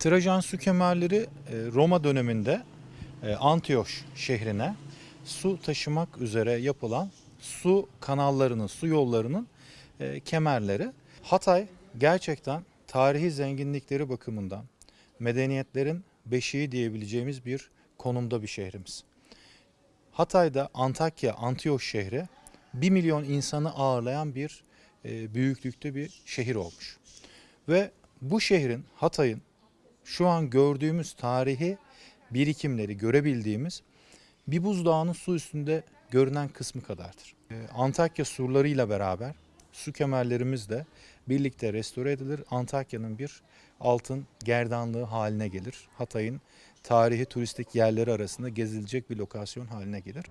Trajan su kemerleri e, Roma döneminde e, Antioş şehrine su taşımak üzere yapılan su kanallarının, su yollarının e, kemerleri. Hatay gerçekten tarihi zenginlikleri bakımından medeniyetlerin beşiği diyebileceğimiz bir konumda bir şehrimiz. Hatay'da Antakya, Antioş şehri 1 milyon insanı ağırlayan bir büyüklükte bir şehir olmuş. Ve bu şehrin, Hatay'ın şu an gördüğümüz tarihi birikimleri görebildiğimiz bir buzdağının su üstünde görünen kısmı kadardır. Ee, Antakya surlarıyla beraber su kemerlerimiz de birlikte restore edilir. Antakya'nın bir altın gerdanlığı haline gelir. Hatay'ın tarihi turistik yerleri arasında gezilecek bir lokasyon haline gelir.